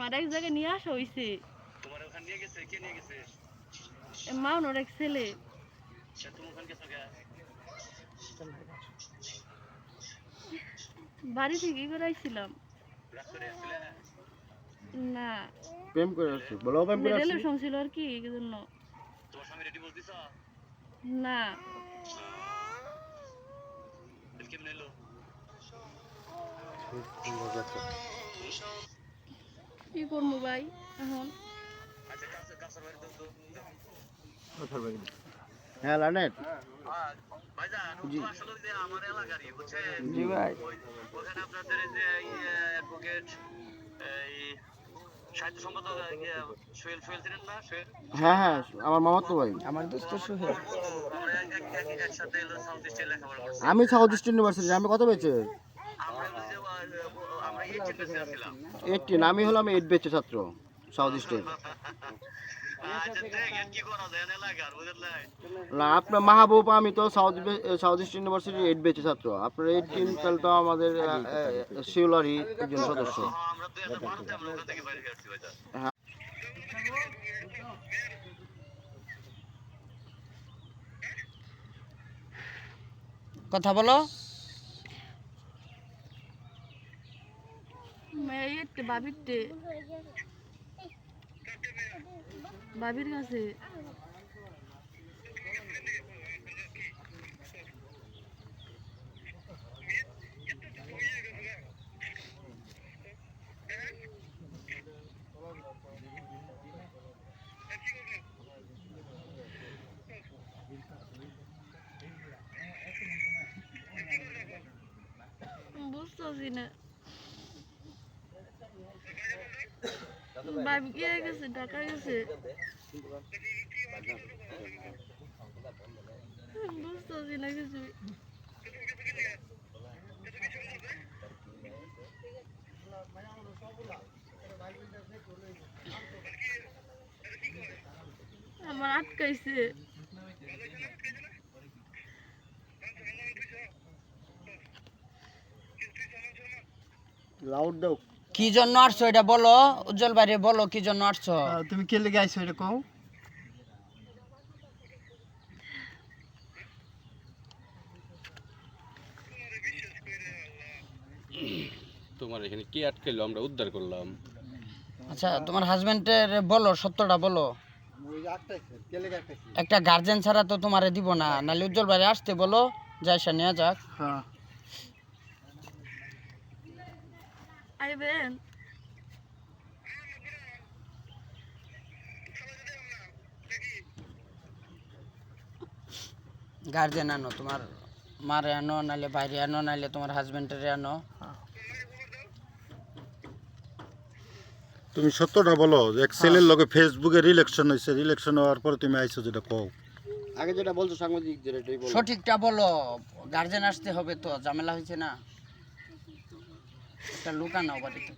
আমার এক জায়গায় নিয়ে আসা হয়েছে তোমার ওখানে নিয়ে গেছে? কে নিয়ে গেছে? মাউনোর এক ছেলে। কে বাড়ি থেকে আসছিলে না? প্রেম করে আসছি? বলো প্রেম করে আসছি? রিলেশন ছিল আর কি এই জন্য। তোমার স্বামী রেডি বলতিস না। কেমন এলো? কি করব ভাই? এখন? আচ্ছা কাছে কাছের বাড়ি দাও তো হ্যাঁ লানেট আর ভাইজান ও তো আসলে যে আমার এলাকারই বুঝছেন জি ভাই। ওখানে আপনাদের এই যে অ্যাডভোকেট এই সাহিত্য সম্পাদক সোহেল সোহেল ছিলেন না সোহেল হ্যাঁ হ্যাঁ আমার মামার তো ভাই। আমার দোস্ত সোহেল। আমি সাউথ ইস্ট ইউনিভার্সিটি আমি কত পেয়েছে এইটিন আমি হলাম এইট বেচে ছাত্র সাউথ ইস্টে দেখেন কি করা যায় না, আপনার মাহবুব, আমি তো সাউথ সাউথ ইস্ট ইউনিভার্সিটির এইট বেচে ছাত্র। আপনার এইটিন তাহলে তো আমাদের শিউলারই একজন সদস্য। তো একটা ভারতে আমরা ওখান থেকে বাইরে আসছি ভাইজান কথা বলো মেয়েরটে বাবিরটে বাবির কাছে। বুঝতেছি না। বাবি কে গেছে ঢাকা গেছে। বুঝতেছি না কিছু। আমার আটকাইছে। লাউড দাও। কি জন্য আসছো? এটা বলো। উজ্জ্বল বাইরে বলো কি জন্য আসছো? তুমি কে লেগে আইছো এটা কও? তোমার এখানে কে আটকাইলো? আমরা উদ্ধার করলাম। আচ্ছা তোমার হাজবেন্ডের বলো সত্যটা বলো। একটা গার্জেন ছাড়া তো তোমারে দিব না। নাহলে উজ্জ্বল বাইরে আসতে বলো যাই যাইসা নিয়ে যাক। হ্যাঁ। আইবেন গার্জেন আনো তোমার মারে আনো নাহলে বাইরে আনো নাহলে তোমার হাজবেন্ডের আনো। তুমি সত্যটা বলো যে এক ছেলের লগে ফেসবুকে রিলেকশন হয়েছে রিলেকশন হওয়ার পরে তুমি আইছো যেটা কও। আগে যেটা বলছো সাংবাদিক যেটা এটাই বলো। সঠিকটা বলো গার্জেন আসতে হবে তো ঝামেলা হয়েছে না। একটা লুকানো বাড়িতে।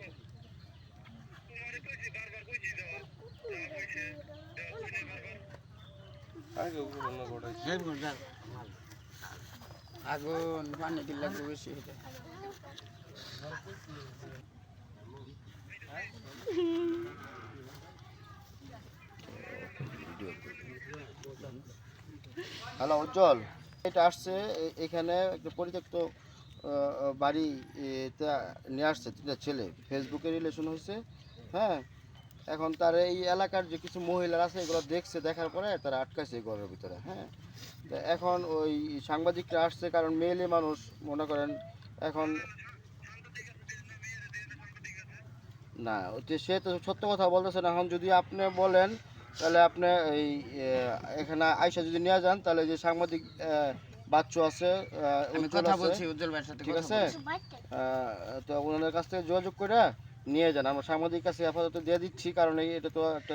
আগুন পানি দিলে বেশি হয়ে হ্যালো উজ্জ্বল। এটা আসছে এখানে একটা পরিত্যক্ত আহ, বাড়ি এ, নিয়ে আসছে তিনটা ছেলে। ফেসবুকে রিলেশন হয়েছে হ্যাঁ? এখন তার এই এলাকার যে কিছু মহিলারা আছে এগুলো দেখছে দেখার পরে তারা আটকাইছে এই ঘরের ভিতরে হ্যাঁ? এখন ওই সাংবাদিকরা আসছে কারণ মেয়েলে মানুষ মনে করেন এখন না সে তো সত্য কথা বলতেছে না। এখন যদি আপনি বলেন তাহলে আপনি এই এখানে আয়সা যদি নিয়ে যান তাহলে যে সাংবাদিক বাচ্চু আছে আমি কথা বলছি উজ্জ্বল ভাইয়ের সাথে ঠিক আছে? তো ওনাদের কাছ থেকে যোগাযোগ করে নিয়ে যান। আমরা সাংবাদিক কাছে আপাতত দিয়ে দিচ্ছি কারণ এই- এটা তো একটা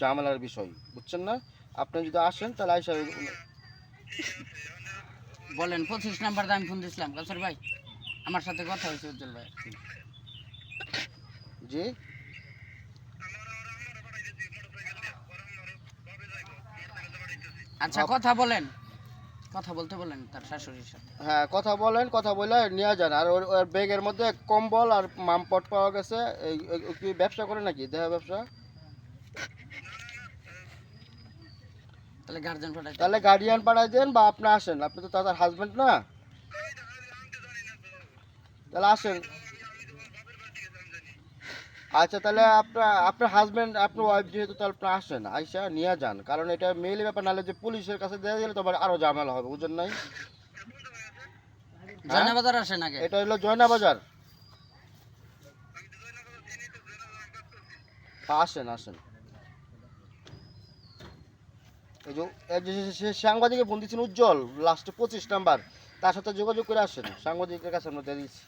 ঝামেলার বিষয় বুঝছেন না? আপনি যদি আসেন তাহলে আয়সা বলেন পঁচিশ নাম্বার আমি ফোন দিয়েছিলাম কালসার ভাই আমার সাথে কথা হয়েছে উজ্জ্বল ভাই। জি? আচ্ছা কথা বলেন। কথা বলতে বলেন তার শাশুড়ির সাথে। হ্যাঁ কথা বলেন কথা বলে নিয়ে যান। আর ওর ওর ব্যাগের মধ্যে কম্বল আর মামপট পাওয়া গেছে। কি ব্যবসা করে নাকি? দেহ ব্যবসা? তাহলে গার্জেন পাঠাই তাহলে গার্ডিয়ান পাঠাই দেন বা আপনি আসেন। আপনি তো তাদের হাজবেন্ড না। তাহলে আসেন। আচ্ছা তাহলে আপনার আপনার হাজবেন্ড আপনার ওয়াইফ যেহেতু তাহলে আপনি আসেন আইসা নিয়ে যান। কারণ এটা মেইলি ব্যাপার নাহলে যে পুলিশের কাছে দেওয়া গেলে তো আবার আরও ঝামেলা হবে বুঝেন নাই? জয়নাবাজার আসেন আগে এটা হলো জয়না বাজার আসেন আসেন। এই যে এই সাংবাদিকের ফোন দিচ্ছেন উজ্জ্বল লাস্টে পঁচিশ নাম্বার তার সাথে যোগাযোগ করে আসেন সাংবাদিকের কাছে আমরা দিয়ে দিচ্ছি।